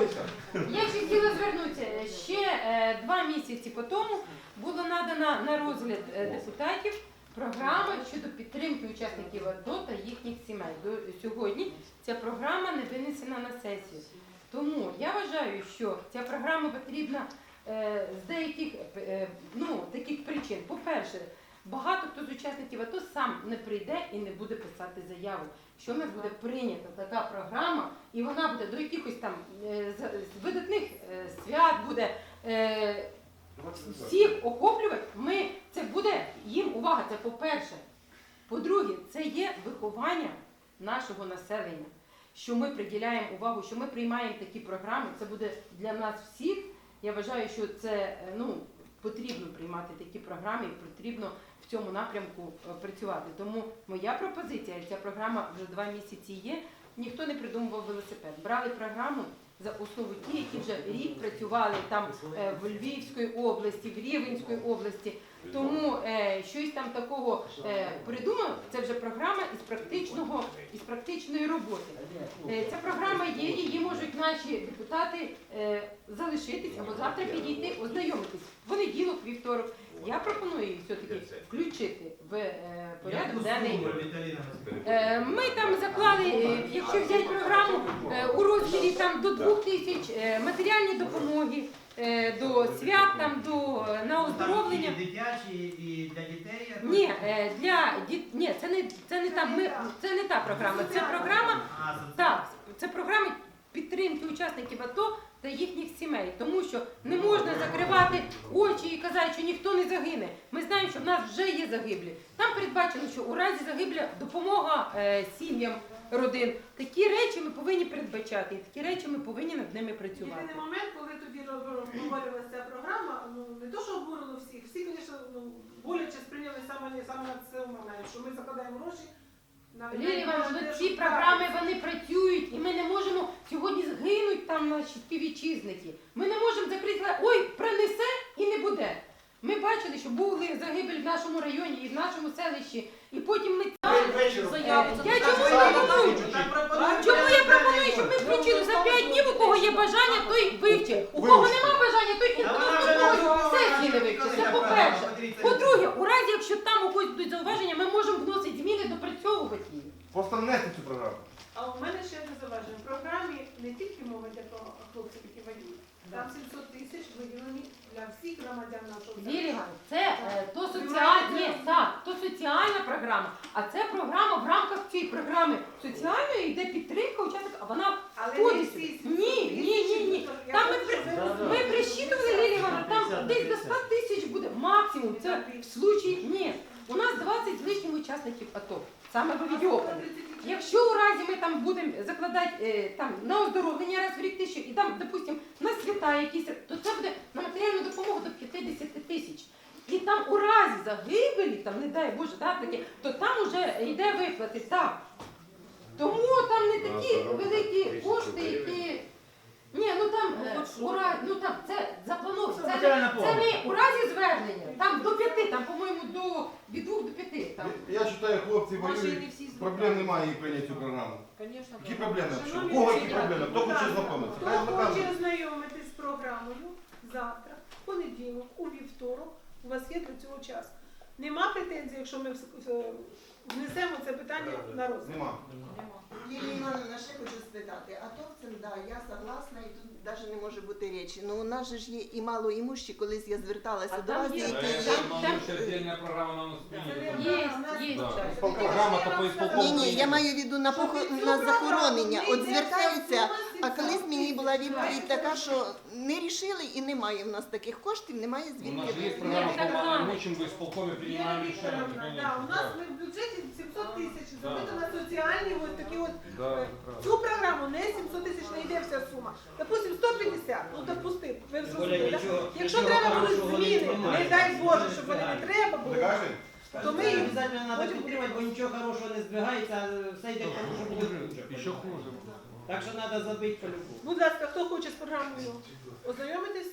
Петровича. Я ще хотіла звернутися. Ще е, два місяці по тому було надано на розгляд е, депутатів програма щодо підтримки учасників АТО та їхніх сімей. До сьогодні ця програма не винесена на сесію. Тому я вважаю, що ця програма потрібна е, з деяких е, ну, таких причин. По-перше, багато хто з учасників АТО сам не прийде і не буде писати заяву. Що в буде прийнята така програма, і вона буде до якихось там е, видатних е, свят буде. е, всіх охоплювати, ми, це буде їм увага, це по-перше. По-друге, це є виховання нашого населення, що ми приділяємо увагу, що ми приймаємо такі програми. Це буде для нас всіх. Я вважаю, що це ну, потрібно приймати такі програми і потрібно в цьому напрямку е, працювати. Тому моя пропозиція, ця програма вже два місяці є. Ніхто не придумував велосипед. Брали програму за основу ті, які вже рік працювали там е, в Львівській області, в Рівненській області. Тому е, щось там такого е, придумав. Це вже програма із практичного із практичної роботи. Е, ця програма є, її можуть наші депутати е, залишитись або завтра підійти, ознайомитись. В понеділок, вівторок. Я пропоную її все-таки включити в е, порядок денний. Е, Ми там заклали, е, якщо взяти програму е, у розмірі там до двох тисяч е, матеріальні допомоги е, до свят, там до е, на оздоровлення. Там і дитячі, і для дітей. Ні, е, для діт... ні, це не це не та ми це не та програма. Це програма А, так, це програма підтримки учасників АТО та їхніх сімей, тому що не можна закривати очі і казати, що ніхто не загине. Ми знаємо, що в нас вже є загиблі. Там передбачено, що у разі загибля допомога е, сім'ям родин. Такі речі ми повинні передбачати, і такі речі ми повинні над ними працювати. Єдиний момент, коли тоді обговорювалася ця програма, ну не то, що обурило всіх, всі, звісно, ну, боляче сприйняли саме, саме на цей момент, що ми закладаємо гроші на те, ну, ці програми вони працюють, і ми не можемо сьогодні там наші співвітчизники. Ми не можемо закрити, ой, принесе і не буде. Ми бачили, що були загибель в нашому районі і в нашому селищі, і потім ми Заяву. Я чому я пропоную? Чому я пропоную, щоб ми включили за 5 днів, у кого є бажання, той вивчить. У кого нема бажання, той і наступної сесії не вивчить. Це по-перше. По-друге, у разі, якщо там у когось будуть зауваження, ми можемо вносити зміни, допрацьовувати їх. Просто внести цю програму. А у мене ще одне зауваження. Не тільки мова йде про хлопців, які воюють. Там 700 тисяч виділені для всіх громадян нашого Лілія, це е, то соціальна, ні, так, то соціальна програма, а це програма в рамках цієї програми. Соціальної йде підтримка учасників, а вона Але входить не сюди. Ні, ні, ні, ні. Я Там ми, хочу, при- щоб ви ми присчитували, Лілія Івановна, там десь до 100 тисяч буде максимум. Це в случаї, ні, у нас 20 з лишнім учасників АТО, саме в Авідіополі. Якщо у разі ми там будемо закладати е, там на оздоровлення раз в рік тисячу і там, допустимо, на свята якісь, то це буде на матеріальну допомогу до 50 тисяч. І там у разі загибелі, там, не дай Боже, да, таке, то там вже йде виплати. Так. Тому там не такі великі кошти, які. Ні, ну там е, у разі, ну там це заплановано. Це Це, це не у разі звернення. Там до п'яти, там, по-моєму, до від двох до п'яти. Там. Я вважаю, хлопці і воюють. Проблем немає їх прийняти цю програму. Звісно, Які проблеми? У Шановні кого які проблеми? Хто будь хоче ласка, знайомитися? Хто хоче знайомиться. ознайомитись з програмою завтра, в понеділок, у вівторок, у вас є до цього час. Нема претензій, якщо ми вс- е, внесемо це питання на розгляд. Нема. Лілія Івановна, ще хочу спитати, а то в цим, да, я согласна, і тут навіть не може бути речі. Ну у нас же ж є і малоімущі, колись я зверталася А до там вас, є- які Там- є- там- Там ще отдельная программа на нас Це принята. не Є, програма, є. у нас- Да. Програма Я та по ісполкому Ні, ні, я маю в виду на, похо... на захоронення. От звертаються, а колись мені була відповідь така, що не рішили і немає в нас таких коштів, немає У нас звідки. брати. программа по имущим, в решения, Вікторовна, конечно. да, у нас ми в бюджеті 700 тисяч забито на соціальні от такі от е, цю програму не 700 тисяч не йде вся сума. Допустим, 150, ну допустим, ви вже Оля, зрозуміли, да? нічого- Якщо нічого треба будуть хорошого зміни, не дай Боже, щоб вони не треба було. То ми її їх обов'язково треба підтримати, бо нічого хорошого не збігається, все йде тому, що буде хуже. Еще хуже. Так що треба забити по-любому. Будь ласка, хто хоче з програмою ознайомитись,